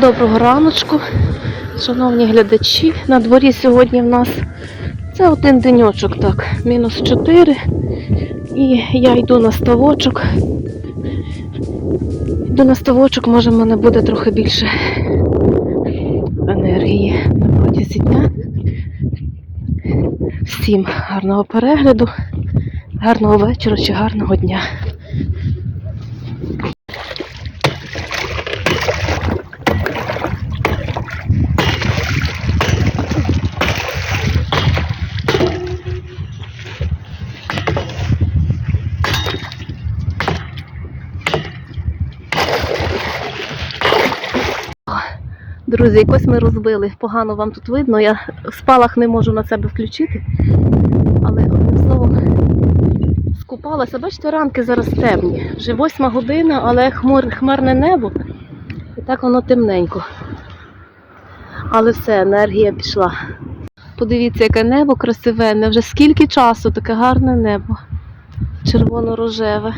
Доброго раночку, шановні глядачі. На дворі сьогодні в нас це один деньочок, так, мінус 4. І я йду на ставочок. Йду на ставочок, може в мене буде трохи більше енергії на протязі дня. Всім гарного перегляду, гарного вечора чи гарного дня. Друзі, якось ми розбили. Погано вам тут видно. Я спалах не можу на себе включити. Але одним словом скупалася. Бачите, ранки зараз темні. Вже восьма година, але хмур, хмарне небо. І так воно темненько. Але все, енергія пішла. Подивіться, яке небо красивенне. Вже скільки часу таке гарне небо. Червоно-рожеве.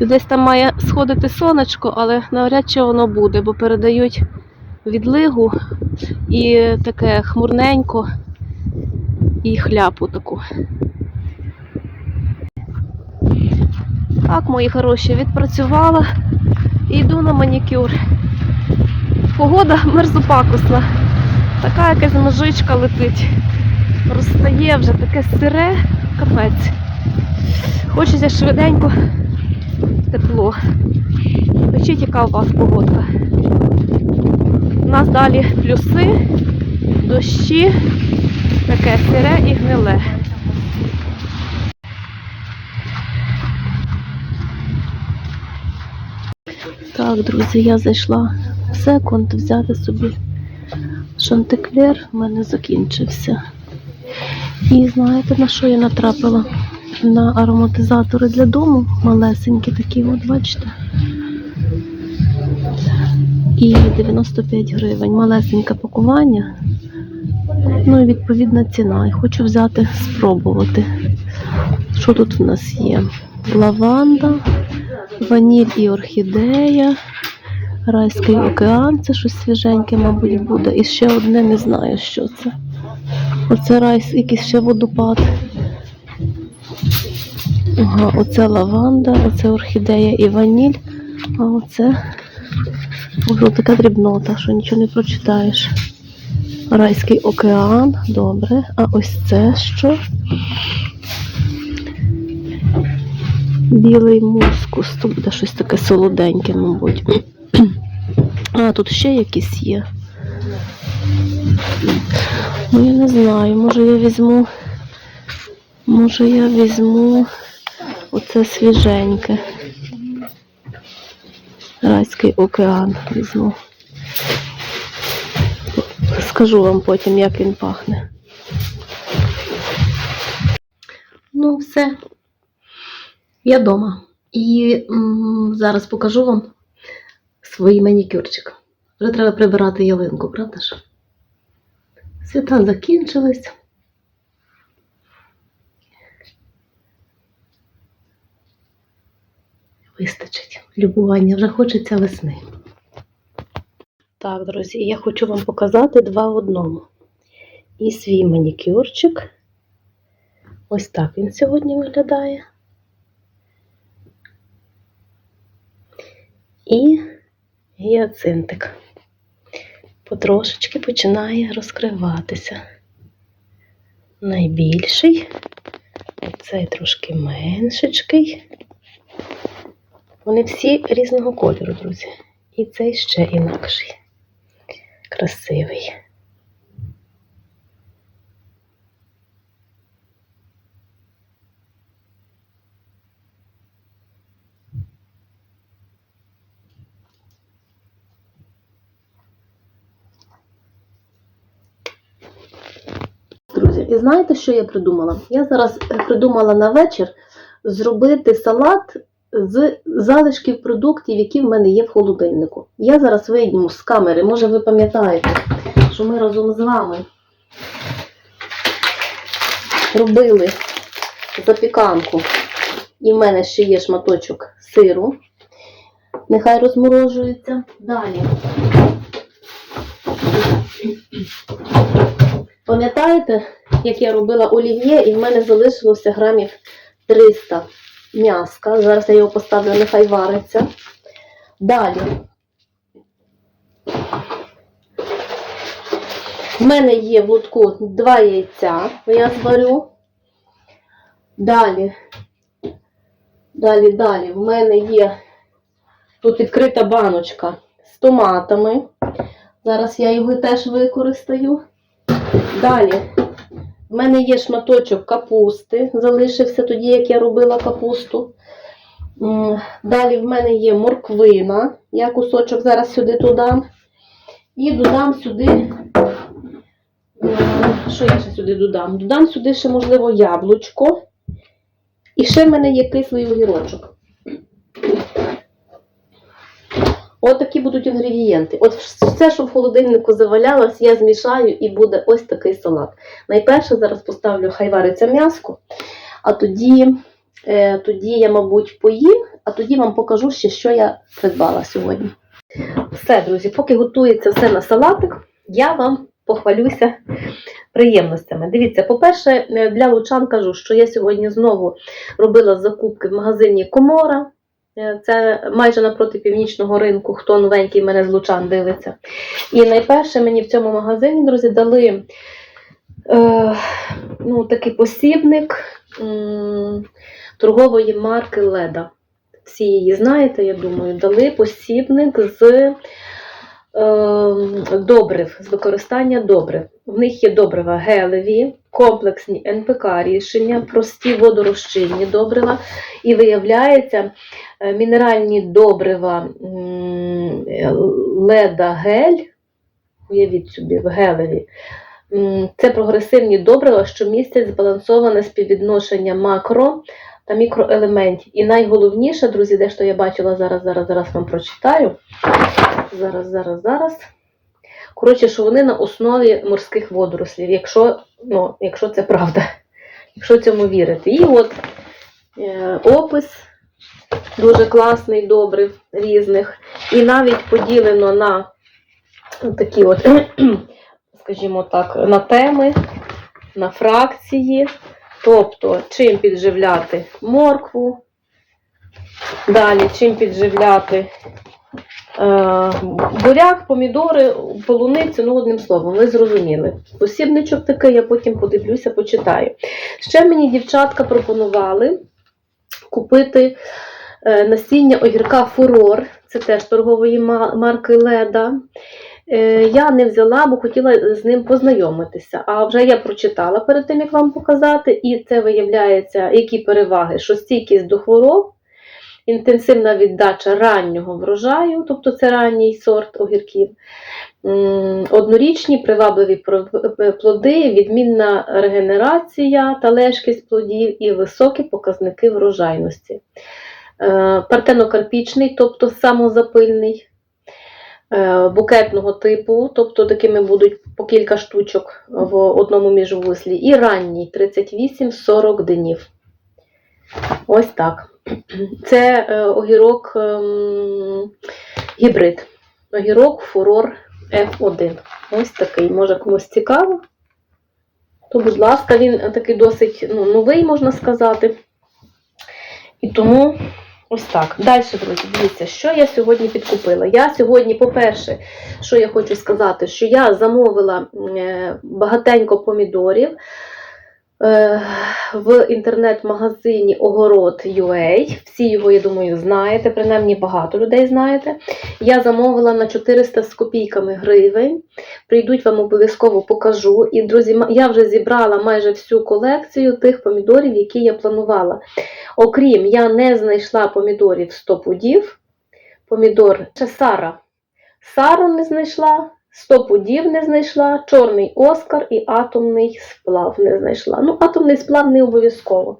Десь там має сходити сонечко, але навряд чи воно буде, бо передають відлигу і таке хмурненько і хляпу таку. Так, мої хороші, відпрацювала і йду на манікюр. Погода мерзопакусна. Така якась ножичка летить. Розстає вже таке сире, капець. Хочеться швиденько тепло. Печіть, яка у вас погодка. У нас далі плюси, дощі, таке сире і гниле. Так, друзі, я зайшла в секунд взяти собі шантиклер, в мене закінчився. І знаєте, на що я натрапила? На ароматизатори для дому, малесенькі такі, от бачите. І 95 гривень. Малесеньке пакування. Ну і відповідна ціна. І хочу взяти, спробувати. Що тут в нас є? Лаванда, ваніль і орхідея, райський океан, це щось свіженьке, мабуть, буде. І ще одне не знаю, що це. Оце райс, якийсь ще водопад. Ага, оце лаванда, оце орхідея і ваніль, а оце Ого, така дрібнота, що нічого не прочитаєш. Райський океан, добре. А ось це що? Білий мускус. То буде щось таке солоденьке, мабуть. А, тут ще якісь є. Ну, я не знаю, може я візьму. Може я візьму оце свіженьке. Райський океан візьму. Скажу вам потім, як він пахне. Ну, все. Я вдома. І зараз покажу вам свій манікюрчик. Вже треба прибирати ялинку, правда ж? Свята закінчились. Вистачить. Любування вже хочеться весни. Так, друзі, я хочу вам показати два в одному. І свій манікюрчик. Ось так він сьогодні виглядає. І гіацинтик. Потрошечки починає розкриватися. Найбільший, оцей трошки меншечкий. Вони всі різного кольору, друзі. І цей ще інакший. Красивий. Друзі, і знаєте, що я придумала? Я зараз е, придумала на вечір зробити салат з залишків продуктів, які в мене є в холодильнику. Я зараз вийдемо з камери, може ви пам'ятаєте, що ми разом з вами робили запіканку, і в мене ще є шматочок сиру. Нехай розморожується. Далі. Пам'ятаєте, як я робила олів'є, і в мене залишилося грамів 300 м'яска. Зараз я його поставлю, нехай вариться. Далі. В мене є в лотку два яйця, я зварю. Далі. Далі, далі. В мене є тут відкрита баночка з томатами. Зараз я його теж використаю. Далі. В мене є шматочок капусти, залишився тоді, як я робила капусту. Далі в мене є морквина. Я кусочок зараз сюди додам. І додам сюди. Що я ще сюди додам? Додам сюди ще, можливо, яблучко. І ще в мене є кислий огірочок. От такі будуть інгредієнти. От все, що в холодильнику завалялось, я змішаю і буде ось такий салат. Найперше зараз поставлю, хай вариться м'яско, а тоді, е, тоді я, мабуть, поїм, а тоді вам покажу ще, що я придбала сьогодні. Все, друзі, поки готується все на салатик, я вам похвалюся приємностями. Дивіться, по-перше, е, для лучан кажу, що я сьогодні знову робила закупки в магазині Комора. Е, Це майже напроти північного ринку, хто новенький мене з Лучан дивиться. І найперше мені в цьому магазині, друзі, дали е, ну, такий посібник е, торгової марки Леда. Всі її знаєте, я думаю, дали посібник з добрив, з використання добрив. В них є добрива гелеві, комплексні НПК рішення, прості водорозчинні добрива. І виявляється, е, мінеральні добрива леда гель, уявіть собі, в гелеві. Це прогресивні добрива, що містять збалансоване співвідношення макро та мікроелементів. І найголовніше, друзі, де що я бачила зараз, зараз, зараз вам прочитаю. Зараз, зараз, зараз. Коротше, що вони на основі морських водорослів, якщо, ну, якщо це правда, якщо цьому вірити. І от е, опис дуже класний, добрий, різних. І навіть поділено на такі от, скажімо так, на теми, на фракції. Тобто, чим підживляти моркву, далі чим підживляти е, буряк, помідори, полуницю, ну, одним словом, ви зрозуміли. Посібничок такий, я потім подивлюся, почитаю. Ще мені дівчатка пропонували купити е, насіння огірка Фурор, це теж торгової марки Леда. Е, Я не взяла, бо хотіла з ним познайомитися. А вже я прочитала перед тим, як вам показати, і це виявляється, які переваги, що стійкість до хвороб, інтенсивна віддача раннього врожаю, тобто це ранній сорт огірків, однорічні привабливі плоди, відмінна регенерація та лежкість плодів і високі показники врожайності. Е, Партенокарпічний, тобто самозапильний, е, букетного типу, тобто такими будуть по кілька штучок в одному міжвуслі, і ранній 38-40 днів. Ось так. Це е, огірок ем, гібрид. Огірок фурор F1. Ось такий, може комусь цікаво. То, будь ласка, він такий досить ну, новий, можна сказати. І тому ось так. Далі, друзі, дивіться, що я сьогодні підкупила. Я сьогодні, по-перше, що я хочу сказати, що я замовила е, багатенько помідорів в інтернет-магазині Огород.ua. Всі його, я думаю, знаєте, принаймні багато людей знаєте. Я замовила на 400 з копійками гривень. Прийдуть вам обов'язково покажу. І, друзі, я вже зібрала майже всю колекцію тих помідорів, які я планувала. Окрім, я не знайшла помідорів 100 пудів. Помідор Сара. Сару не знайшла, 100 пудів не знайшла, чорний Оскар і атомний сплав не знайшла. Ну, атомний сплав не обов'язково.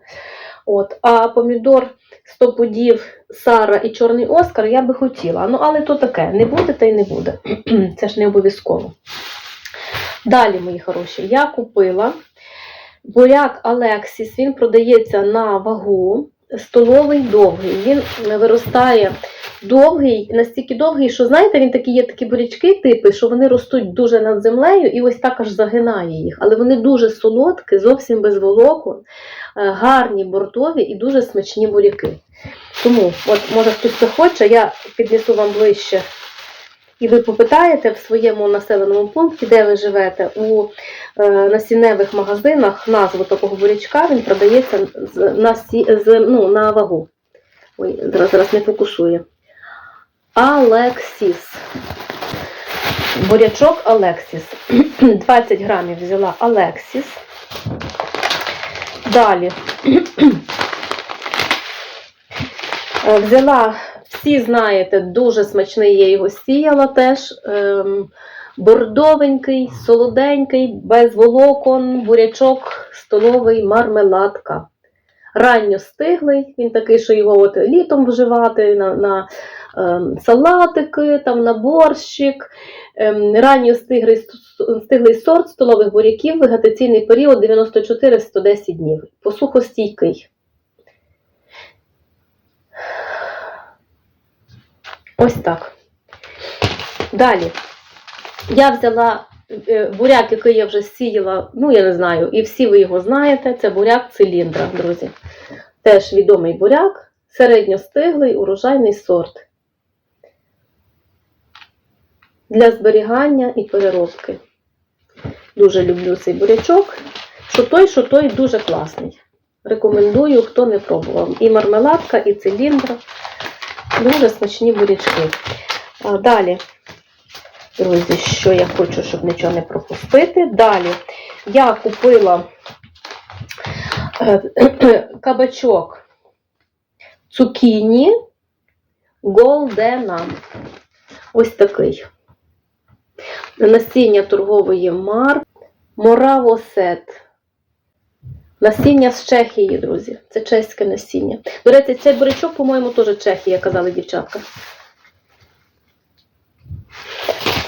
От, а помідор 100 пудів, Сара і чорний Оскар я би хотіла. Ну, але то таке, не буде та й не буде. Це ж не обов'язково. Далі, мої хороші, я купила буряк Алексіс, він продається на вагу, столовий довгий. Він виростає довгий, настільки довгий, що знаєте, він такі є такі бурячки, типи, що вони ростуть дуже над землею і ось так аж загинає їх. Але вони дуже солодкі, зовсім без волокон, е, гарні, бортові і дуже смачні буряки. Тому, от може хтось захоче, я піднесу вам ближче. І ви попитаєте в своєму населеному пункті, де ви живете, у е, насінневих магазинах назву такого бурячка, він продається на, з, ну, на вагу. Ой, зараз, зараз не фокусує. Алексіс. Бурячок Алексіс. 20 грамів взяла Алексіс. Далі. Е, Взяла, всі знаєте, дуже смачний, я його сіяла теж. Ем, бордовенький, солоденький, без волокон, бурячок столовий, мармеладка. Ранньо стиглий, він такий, що його от літом вживати на, на ем, салатики, там, на борщик. Ем, ранньо стиглий, стиглий сорт столових буряків, вегетаційний період 94-110 днів. Посухостійкий. Ось так. Далі. Я взяла е, буряк, який я вже сіяла, ну я не знаю, і всі ви його знаєте. Це буряк циліндра, друзі. Теж відомий буряк, середньостиглий, урожайний сорт. Для зберігання і переробки. Дуже люблю цей бурячок. Що той, що той дуже класний. Рекомендую, хто не пробував. І мармеладка, і циліндра. Дуже смачні бурячки. Далі, друзі, що я хочу, щоб нічого не пропустити. Далі я купила е, кабачок цукіні Голдена. Ось такий. Насіння торгової марки Моравосет. Насіння з Чехії, друзі. Це чеське насіння. До речі, цей бурячок, по-моєму, теж Чехія, казали дівчатка.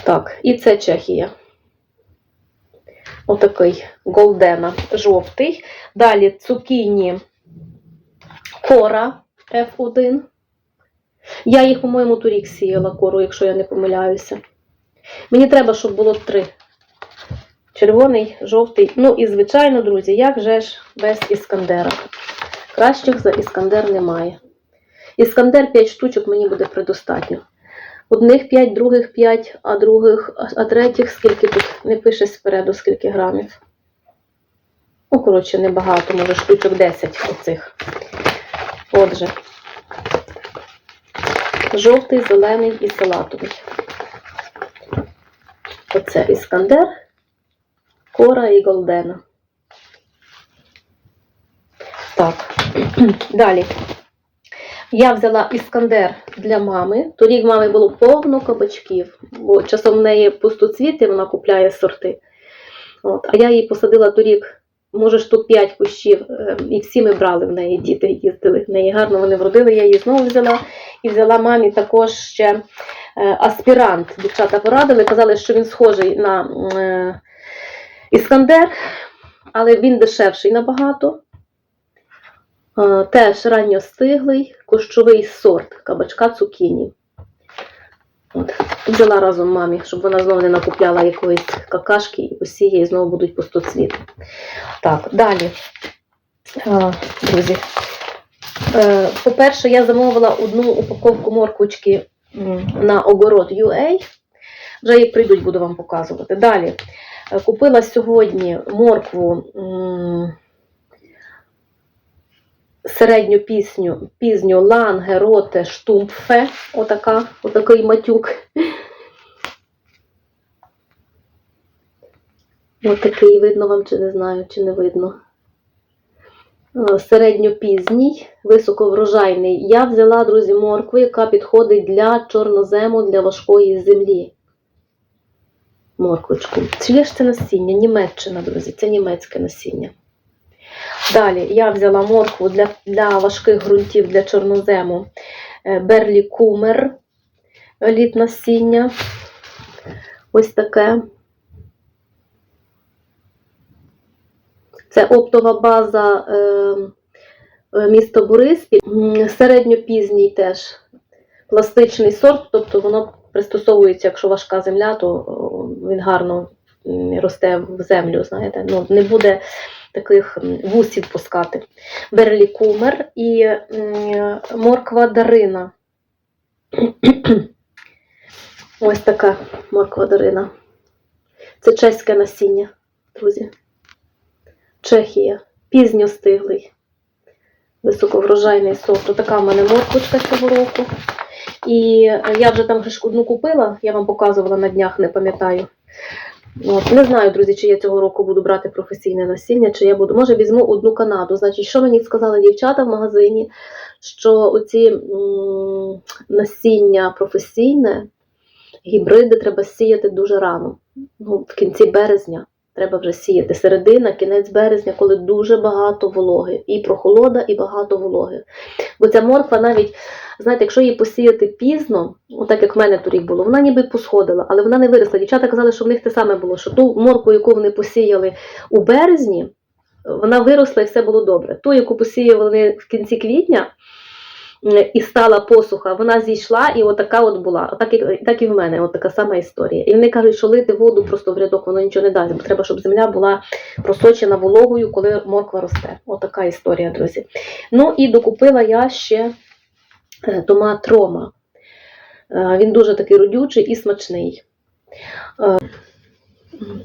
Так, і це Чехія. Отакий голдена, жовтий. Далі цукіні кора F1. Я їх, по-моєму, торік сіяла кору, якщо я не помиляюся. Мені треба, щоб було три. Червоний, жовтий. Ну і, звичайно, друзі, як же ж без іскандера. Кращих за іскандер немає. Іскандер 5 штучок мені буде предостатньо. Одних 5, других 5, а других, а третіх скільки тут не пише спереду, скільки грамів. Ну, коротше, небагато, може штучок 10 оцих. Отже, жовтий, зелений і салатовий. Оце іскандер. Кора і Голдена. Так, далі. Я взяла іскандер для мами. Торік мами було повно кабачків, бо часом в неї пустоцвіти, вона купляє сорти. От. А я її посадила торік, може, штук 5 кущів, е, і всі ми брали в неї, діти їздили. В неї гарно вони вродили, я її знову взяла. І взяла мамі також ще е, аспірант. Дівчата порадили, казали, що він схожий на. Іскандер, але він дешевший набагато. Е, Теж ранньостиглий, кущовий сорт кабачка цукіні. От. Взяла разом мамі, щоб вона знову не накупляла якоїсь какашки і посіє, і знову будуть пустоцвіти. Так, далі, Е, друзі. Е, По-перше, я замовила одну упаковку морквочки на огород UA. Вже як прийдуть, буду вам показувати. Далі. Е, Купила сьогодні моркву середню пісню, пізню Ланге, Роте, Штумпфе. Отака, отакий матюк. Отакий видно вам, чи не знаю, чи не видно. Е, Середньопізній, високоврожайний. Я взяла, друзі, моркву, яка підходить для чорнозему, для важкої землі морквочку. Чиє ж це насіння? Німеччина, друзі, це німецьке насіння. Далі я взяла моркву для, для важких ґрунтів для чорнозему е, Берлі Кумер, літ насіння. Ось таке. Це оптова база е, е, місто Бориспіль. Середньопізній теж пластичний сорт, тобто воно пристосовується, якщо важка земля, то гарно росте в землю, знаєте, ну, не буде таких вусів пускати. Берлі кумер і морква дарина. Ось така морква дарина. Це чеське насіння, друзі. Чехія. Пізньо стиглий. Високоврожайний сорт. Отака в мене морквочка цього року. І я вже там гришку одну купила, я вам показувала на днях, не пам'ятаю. От, не знаю, друзі, чи я цього року буду брати професійне насіння, чи я буду. Може, візьму одну Канаду. Значить, що мені сказали дівчата в магазині, що оці м, насіння професійне, гібриди треба сіяти дуже рано. Ну, в кінці березня треба вже сіяти. Середина, кінець березня, коли дуже багато вологи. І прохолода, і багато вологи. Бо ця морква навіть, знаєте, якщо її посіяти пізно, отак як в мене торік було, вона ніби посходила, але вона не виросла. Дівчата казали, що в них те саме було, що ту моркву, яку вони посіяли у березні, вона виросла і все було добре. Ту, яку посіяли в кінці квітня, і стала посуха, вона зійшла і отака от була. Так і, так і в мене, от така сама історія. І вони кажуть, що лити воду просто в рядок воно нічого не дасть, бо треба, щоб земля була просочена вологою, коли морква росте. Отака історія, друзі. Ну і докупила я ще е, томат Рома. Е, Він дуже такий родючий і смачний. Е,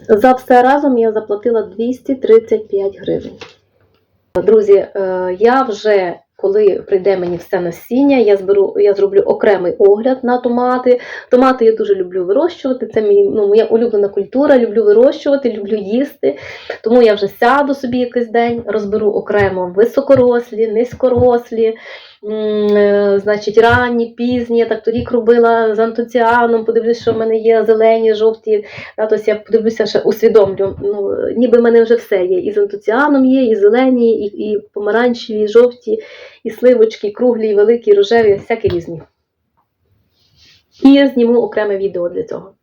За все разом я заплатила 235 гривень. Друзі, я вже коли прийде мені все насіння, я зберу, я зроблю окремий огляд на томати. Томати я дуже люблю вирощувати. Це мій, ну, моя улюблена культура. Люблю вирощувати, люблю їсти. Тому я вже сяду собі якийсь день, розберу окремо високорослі, низькорослі, значить, ранні, пізні. Я так торік робила з антоціаном. Подивлюсь, що в мене є зелені, жовті. Тобто я подивлюся, ще усвідомлю. Ну, ніби в мене вже все є. І з антоціаном є, і зелені, і, і помаранчеві, і жовті, і сливочки, і круглі, і великі, і рожеві, всякі різні. І я зніму окреме відео для цього.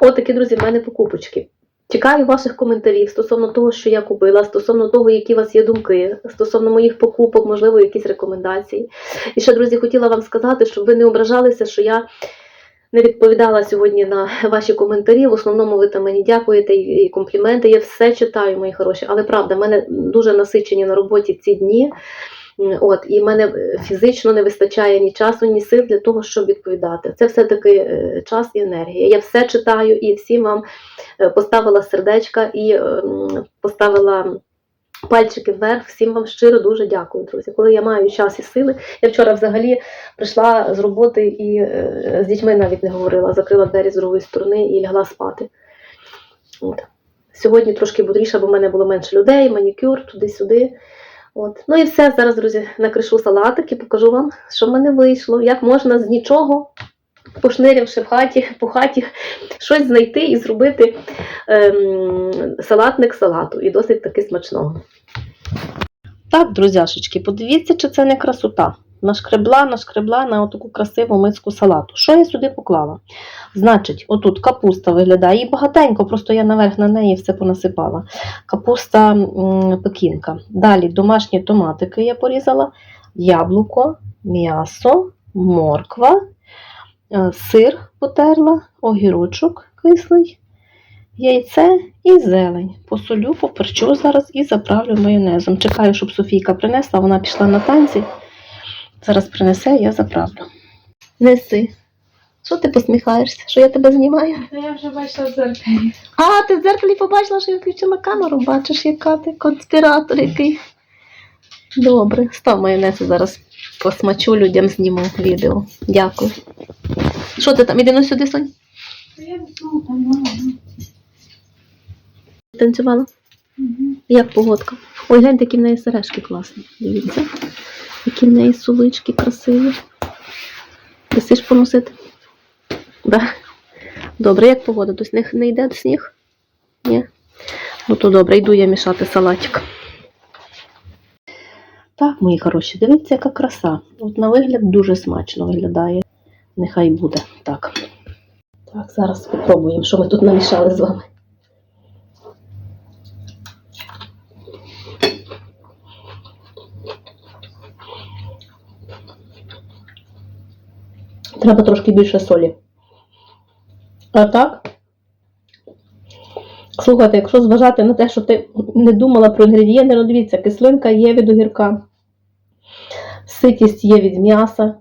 От такі, друзі, в мене покупочки. Чекаю ваших коментарів стосовно того, що я купила, стосовно того, які у вас є думки, стосовно моїх покупок, можливо, якісь рекомендації. І ще, друзі, хотіла вам сказати, щоб ви не ображалися, що я не відповідала сьогодні на ваші коментарі. В основному ви там мені дякуєте і компліменти. Я все читаю, мої хороші. Але правда, в мене дуже насичені на роботі ці дні. От, і мене е, фізично не вистачає ні часу, ні сил для того, щоб відповідати. Це все-таки е, час і енергія. Я все читаю і всім вам е, поставила сердечка і поставила пальчики вверх. Всім вам щиро дуже дякую, друзі. Коли я маю час і сили. Я вчора взагалі прийшла з роботи і з дітьми навіть не говорила, закрила двері з другої сторони і лягла спати. От. Сьогодні трошки бодріше, бо в мене було менше людей, манікюр, туди-сюди. От. Ну і все. Зараз, друзі, накришу салатик і покажу вам, що в мене вийшло, як можна з нічого, пошнирявши в хаті, по хаті, щось знайти і зробити ем, салатник салату. І досить таки смачного. Так, друзяшечки, подивіться, чи це не красота. Нашкребла, нашкребла на отаку красиву миску салату. Що я сюди поклала? Значить, отут капуста виглядає, і багатенько, просто я наверх на неї все понасипала. Капуста пекінка. Далі домашні томатики я порізала, яблуко, м'ясо, морква, е, сир потерла, огірочок кислий, яйце і зелень. Посолю, поперчу зараз і заправлю майонезом. Чекаю, щоб Софійка принесла, вона пішла на танці. Зараз принесе, я заправлю. Неси. Що ти посміхаєшся? Що я тебе знімаю? Я вже бачила зеркалі. А, ти в дзеркалі побачила, що я включила камеру, бачиш, яка ти конспіратор який. Добре, став майонез зараз посмачу людям зніму відео. Дякую. Що ти там? Іди ну сюди, Сонь. Я. Танцювала? Угу. Як погодка? Ой, гляньте, які в неї сережки класні. Дивіться. Які в неї сулички красиві. Десиш поносити? Да. Добре, як погода? Тобто не, не йде сніг? Ні? Ну то добре, йду я мішати салатик. Так, мої хороші, дивіться, яка краса. От на вигляд дуже смачно виглядає. Нехай буде так. Так, зараз спробуємо, що ми тут намішали з вами. Треба трошки більше солі. А так, слухайте, якщо зважати на те, що ти не думала про інгредієнти, ну дивіться, кислинка є від огірка, ситість є від м'яса,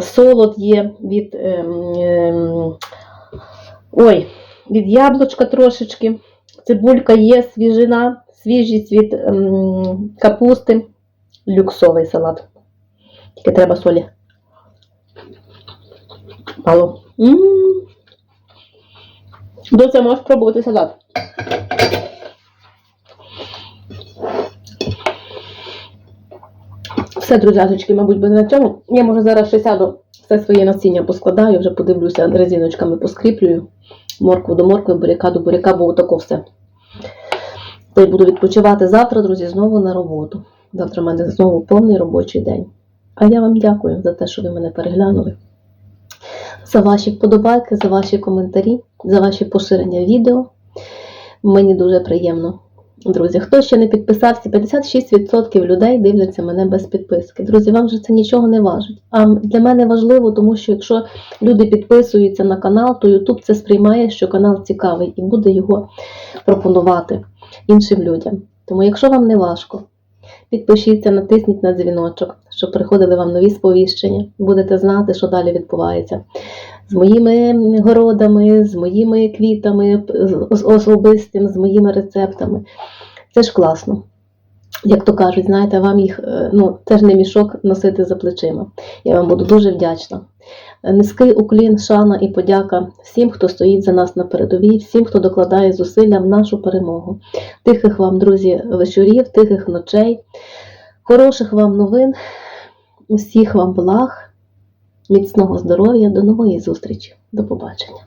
солод є від, ем, ем, ой, від яблучка трошечки, цибулька є, свіжина, свіжість від ем, капусти, люксовий салат. Тільки треба солі. Мало. М. Доця, можеш пробувати салат. Все, друзяшечки, мабуть, буде на цьому. Я може зараз ще сяду, все своє насіння поскладаю, вже подивлюся, резиночками поскріплюю. Моркву до моркви, буряка до буряка, бо отако все. Та й буду відпочивати завтра, друзі, знову на роботу. Завтра в мене знову повний робочий день. А я вам дякую за те, що ви мене переглянули. За ваші вподобайки, за ваші коментарі, за ваші поширення відео. Мені дуже приємно. Друзі, хто ще не підписався, 56% людей дивляться мене без підписки. Друзі, вам же це нічого не важить. А для мене важливо, тому що якщо люди підписуються на канал, то YouTube це сприймає, що канал цікавий і буде його пропонувати іншим людям. Тому, якщо вам не важко, підпишіться, натисніть на дзвіночок, щоб приходили вам нові сповіщення. Будете знати, що далі відбувається з моїми городами, з моїми квітами, з особистим, з моїми рецептами. Це ж класно. Як то кажуть, знаєте, вам їх, е, ну, це ж не мішок носити за плечима. Я вам буду дуже вдячна. Низький уклін, шана і подяка всім, хто стоїть за нас на передовій, всім, хто докладає зусилля в нашу перемогу. Тихих вам, друзі, вечорів, тихих ночей, хороших вам новин, усіх вам благ, міцного здоров'я, до нової зустрічі. До побачення.